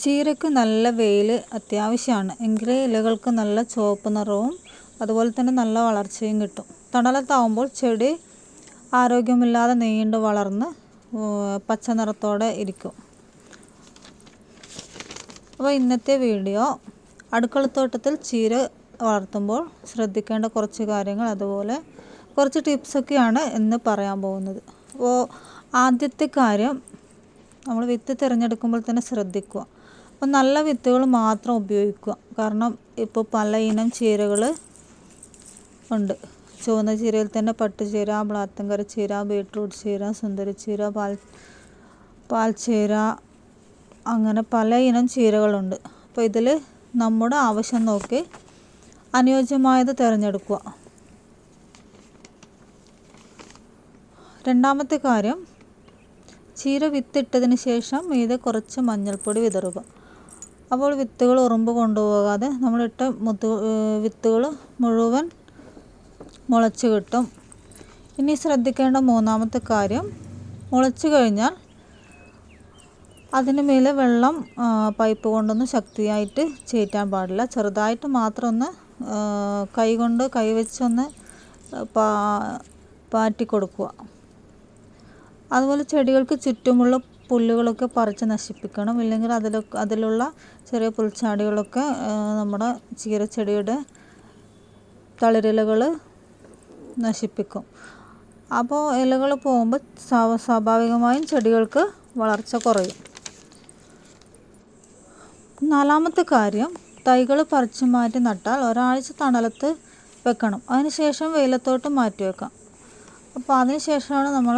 ചീരയ്ക്ക് നല്ല വെയിൽ അത്യാവശ്യമാണ് എങ്കിലേ ഇലകൾക്ക് നല്ല ചുവപ്പ് നിറവും അതുപോലെ തന്നെ നല്ല വളർച്ചയും കിട്ടും. തണലത്താവുമ്പോൾ ചെടി ആരോഗ്യമില്ലാതെ നീണ്ടു വളർന്ന് പച്ച നിറത്തോടെ ഇരിക്കും. അപ്പോൾ ഇന്നത്തെ വീഡിയോ അടുക്കളത്തോട്ടത്തിൽ ചീര വളർത്തുമ്പോൾ ശ്രദ്ധിക്കേണ്ട കുറച്ച് കാര്യങ്ങൾ അതുപോലെ കുറച്ച് ടിപ്സൊക്കെയാണ് എന്ന് പറയാൻ പോകുന്നത്. അപ്പോൾ ആദ്യത്തെ കാര്യം നമ്മൾ വിത്ത് തിരഞ്ഞെടുക്കുമ്പോൾ തന്നെ ശ്രദ്ധിക്കുക. അപ്പോൾ നല്ല വിത്തുകൾ മാത്രം ഉപയോഗിക്കുക. കാരണം ഇപ്പോൾ പല ഇനം ചീരകൾ ഉണ്ട്. ചുവന്ന ചീരയിൽ തന്നെ പട്ടുചീര ബ്ലാത്തങ്കര ചീര ബീട്രൂട്ട് ചീര സുന്ദരി ചീര പാൽ പാൽച്ചീര അങ്ങനെ പല ഇനം ചീരകളുണ്ട്. അപ്പോൾ ഇതിൽ നമ്മുടെ ആവശ്യം നോക്കി അനുയോജ്യമായത് തിരഞ്ഞെടുക്കുക. രണ്ടാമത്തെ കാര്യം ചീര വിത്തിട്ടതിന് ശേഷം ഇത് കുറച്ച് മഞ്ഞൾപ്പൊടി വിതറുക. അപ്പോൾ വിത്തുകൾ ഉറുമ്പ് കൊണ്ടുപോകാതെ നമ്മളിട്ട മുത്ത് വിത്തുകൾ മുഴുവൻ മുളച്ച് കിട്ടും. ഇനി ശ്രദ്ധിക്കേണ്ട മൂന്നാമത്തെ കാര്യം മുളച്ച് കഴിഞ്ഞാൽ അതിന് മേലെ വെള്ളം പൈപ്പ് കൊണ്ടൊന്ന് ശക്തിയായിട്ട് ചേറ്റാൻ പാടില്ല. ചെറുതായിട്ട് മാത്രം ഒന്ന് കൈ കൊണ്ട് കൈ വെച്ചൊന്ന് പാ പാറ്റി കൊടുക്കുക. അതുപോലെ ചെടികൾക്ക് ചുറ്റുമുള്ള പുല്ലുകളൊക്കെ പറിച്ച് നശിപ്പിക്കണം. ഇല്ലെങ്കിൽ അതിലൊക്കെ അതിലുള്ള ചെറിയ പുൽച്ചാടികളൊക്കെ നമ്മുടെ ചീരച്ചെടിയുടെ തളിരിലകൾ നശിപ്പിക്കും. അപ്പോൾ ഇലകൾ പോകുമ്പോൾ സ്വാഭാവികമായും ചെടികൾക്ക് വളർച്ച കുറയും. നാലാമത്തെ കാര്യം തൈകൾ പറിച്ചു മാറ്റി നട്ടാൽ ഒരാഴ്ച തണലത്ത് വെക്കണം. അതിനുശേഷം വെയിലത്തോട്ട് മാറ്റി വെക്കാം. അപ്പോൾ അതിനുശേഷമാണ് നമ്മൾ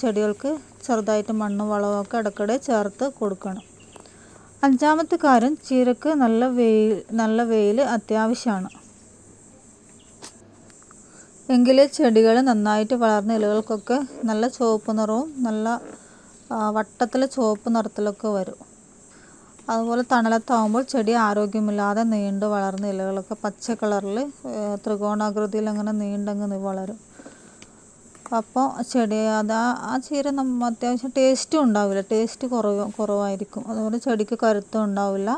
ചെടികൾക്ക് ചെറുതായിട്ട് മണ്ണും വളമൊക്കെ ഇടയ്ക്കിടെ ചേർത്ത് കൊടുക്കണം. അഞ്ചാമത്തെ കാര്യം ചീരക്ക് നല്ല വെയിൽ നല്ല വെയിൽ അത്യാവശ്യമാണ്. എങ്കിലേ ചെടികൾ നന്നായിട്ട് വളർന്ന ഇലകൾക്കൊക്കെ നല്ല ചുവപ്പ് നിറവും നല്ല വട്ടത്തിൽ ചുവപ്പ് നിറത്തിലൊക്കെ വരും. അതുപോലെ തണലത്താവുമ്പോൾ ചെടി ആരോഗ്യമില്ലാതെ നീണ്ട് വളർന്ന ഇലകളൊക്കെ പച്ച കളറിൽ ത്രികോണാകൃതിയിൽ അങ്ങനെ നീണ്ടങ്ങ് വളരും. അപ്പോൾ ചെടി അത് ആ ചീര നമ്മൾ അത്യാവശ്യം ടേസ്റ്റും ഉണ്ടാവില്ല. ടേസ്റ്റ് കുറവ് കുറവായിരിക്കും. അതുകൊണ്ട് ചെടിക്ക് കരുത്തും ഉണ്ടാവില്ല.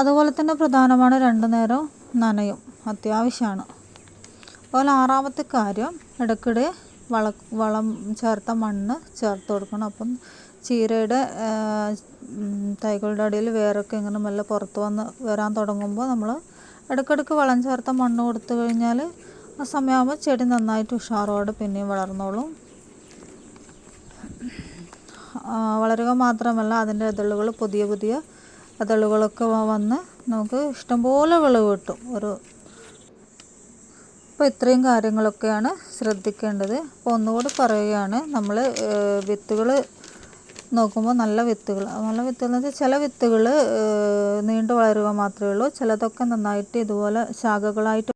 അതുപോലെ തന്നെ പ്രധാനമാണ് രണ്ട് നേരം നനയും. അത്യാവശ്യമാണ്. അതുപോലെ ആറാമത്തെ കാര്യം ഇടയ്ക്കിടെ വള വളം ചേർത്ത മണ്ണ് ചേർത്ത് കൊടുക്കണം. അപ്പം ചീരയുടെ തൈകളുടെ അടിയിൽ വേരൊക്കെ ഇങ്ങനെ മെല്ലെ പുറത്ത് വന്ന് വരാൻ തുടങ്ങുമ്പോൾ നമ്മൾ ഇടയ്ക്കിടയ്ക്ക് വളം ചേർത്ത മണ്ണ് കൊടുത്തു കഴിഞ്ഞാൽ ആ സമയമാകുമ്പോൾ ചെടി നന്നായിട്ട് ഉഷാറോടെ പിന്നെയും വളർന്നോളും. വളരുക മാത്രമല്ല അതിന്റെ ഇതളുകൾ പുതിയ പുതിയ ഇതളുകളൊക്കെ വന്ന് നമുക്ക് ഇഷ്ടംപോലെ വിളവ് കിട്ടും. ഒരു അപ്പോൾ ഇത്രയും കാര്യങ്ങളൊക്കെയാണ് ശ്രദ്ധിക്കേണ്ടത്. അപ്പോൾ ഒന്നുകൂടി പറയുകയാണ് നമ്മൾ വിത്തുകൾ നോക്കുമ്പോൾ നല്ല വിത്തുകൾ നല്ല വിത്തുകൾ എന്ന് വെച്ചാൽ ചില വിത്തുകൾ നീണ്ടു വളരുക മാത്രമേ ഉള്ളൂ. ചിലതൊക്കെ നന്നായിട്ട് ഇതുപോലെ ശാഖകളായിട്ട്